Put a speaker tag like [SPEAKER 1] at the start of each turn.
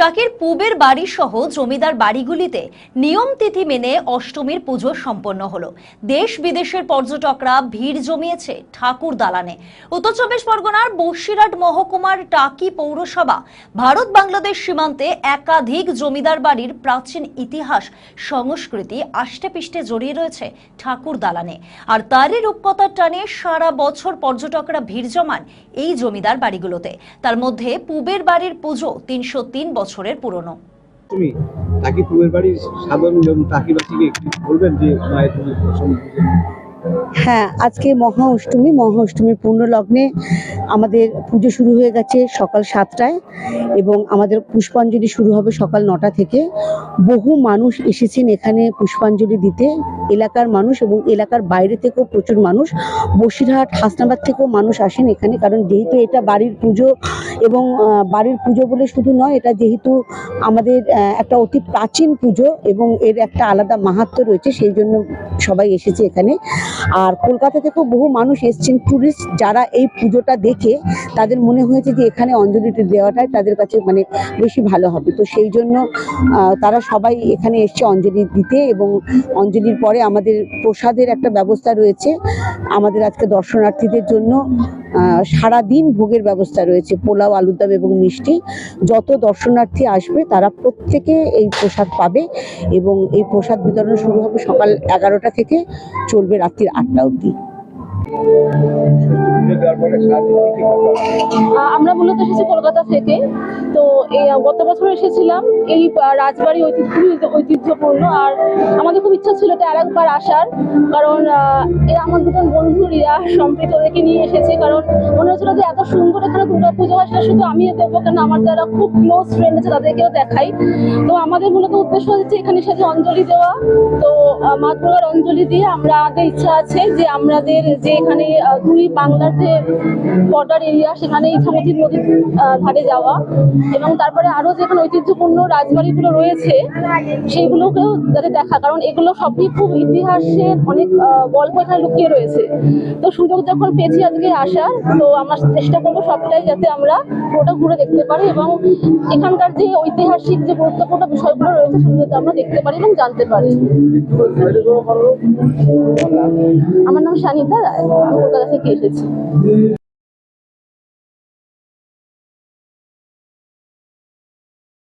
[SPEAKER 1] চাকের পুবের বাড়ি সহ জমিদার বাড়িগুলিতে নিয়ম তিথি মেনে অষ্টমীর পুজো সম্পন্ন হলো। দেশ বিদেশের পর্যটকরা ভিড় জমিয়েছে ঠাকুর দালানে। উত্তর চব্বিশ পরগনার বসিরহাট মহকুমার টাকি পৌরসভা ভারত বাংলাদেশ সীমান্তে একাধিক জমিদার বাড়ির প্রাচীন ইতিহাস সংস্কৃতি আষ্টেপৃষ্টে জড়িয়ে রয়েছে ঠাকুর দালানে। আর তারই রূপকথার টানে সারা বছর পর্যটকরা ভিড় জমান এই জমিদার বাড়িগুলোতে। তার মধ্যে পুবের বাড়ির পুজো তিনশো তিন বছরের পুরনো।
[SPEAKER 2] তুমি বাড়ির সাধারণ নিয়ম টাকিবাসীকে একটু বলবেন যে মায়ের প্রসঙ্গে
[SPEAKER 3] হ্যাঁ আজকে মহা অষ্টমী মহা অষ্টমীর পূর্ণ লগ্নে আমাদের পুজো শুরু হয়ে গেছে সকাল সাতটায় এবং আমাদের পুষ্পাঞ্জলি শুরু হবে সকাল নটা থেকে। বহু মানুষ এসেছেন এখানে পুষ্পাঞ্জলি দিতে এলাকার মানুষ এবং এলাকার বাইরে থেকেও প্রচুর মানুষ। বসিরহাট হাসনাবাদ থেকেও মানুষ আসেন এখানে কারণ যেহেতু এটা বাড়ির পুজো এবং বাড়ির পুজো বলে শুধু নয়, এটা যেহেতু আমাদের একটা অতি প্রাচীন পুজো এবং এর একটা আলাদা মাহাত্ম্য রয়েছে, সেই জন্য সবাই এসেছে এখানে। আর কলকাতা থেকেও বহু মানুষ এসছেন ট্যুরিস্ট যারা এই পুজোটা দেখে, তাদের মনে হয়েছে যে এখানে অঞ্জলিটি দেওয়াটাই তাদের কাছে মানে বেশি ভালো হবে। তো সেই জন্য তারা সবাই এখানে এসছে অঞ্জলি দিতে এবং অঞ্জলির পরে আমাদের প্রসাদের একটা ব্যবস্থা রয়েছে। আমাদের আজকে দর্শনার্থীদের জন্য সারা দিন ভোগের ব্যবস্থা রয়েছে, পোলাও, আলুর দম এবং মিষ্টি। যত দর্শনার্থী আসবে, তারা প্রত্যেকে এই প্রসাদ পাবে এবং এই প্রসাদ বিতরণ শুরু হবে সকাল এগারোটা থেকে, চলবে রাত্রির আটটা অবধি।
[SPEAKER 4] আমরা মূলত এসেছি কলকাতা থেকে। তো গত বছর এসেছিলাম। এই রাজবাড়ি ঐতিহ্য ঐতিহ্যপূর্ণ। আর আমাদের খুব ইচ্ছা ছিল এটা আরেকবার আসার। কারণ এরা আমার দুজন বন্ধু, রিয়া সম্প্রীত ওদেরকে নিয়ে এসেছে। কারণ মনে হচ্ছিল যে এত সুন্দর এখানে দুর্গা পুজো হয়, সেটা শুধু আমি দেখব কেন আমার যারা খুব ক্লোজ ফ্রেন্ড আছে, তাদেরকেও দেখাই। তো আমাদের মূলত উদ্দেশ্য হচ্ছে এখানে সাথে অঞ্জলি দেওয়া। তো মা অঞ্জলি দিয়ে আমরা আমাদের ইচ্ছা আছে যে আমাদের যে এখানে দুই বাংলার যে বর্ডার এরিয়া সেখানে ইছামতি নদীর ধারে যাওয়া। এবং তারপরে আরও যেখানে ঐতিহ্যপূর্ণ রাজবাড়িগুলো রয়েছে, সেইগুলোকেও যাতে দেখা। কারণ এগুলো সবই খুব ইতিহাসের অনেক গল্প এখানে লুকিয়ে রয়েছে। তো সুযোগ যখন পেয়েছি আজকে আসার, তো আমরা চেষ্টা করব সবটাই যাতে আমরা ওটা ঘুরে দেখতে পারি এবং এখানকার যে ঐতিহাসিক যে গুরুত্বপূর্ণ বিষয়গুলো রয়েছে সেগুলো আমরা দেখতে পারি এবং জানতে পারি। আমার নাম সানিতা রায় আমি কলকাতা থেকে এসেছি।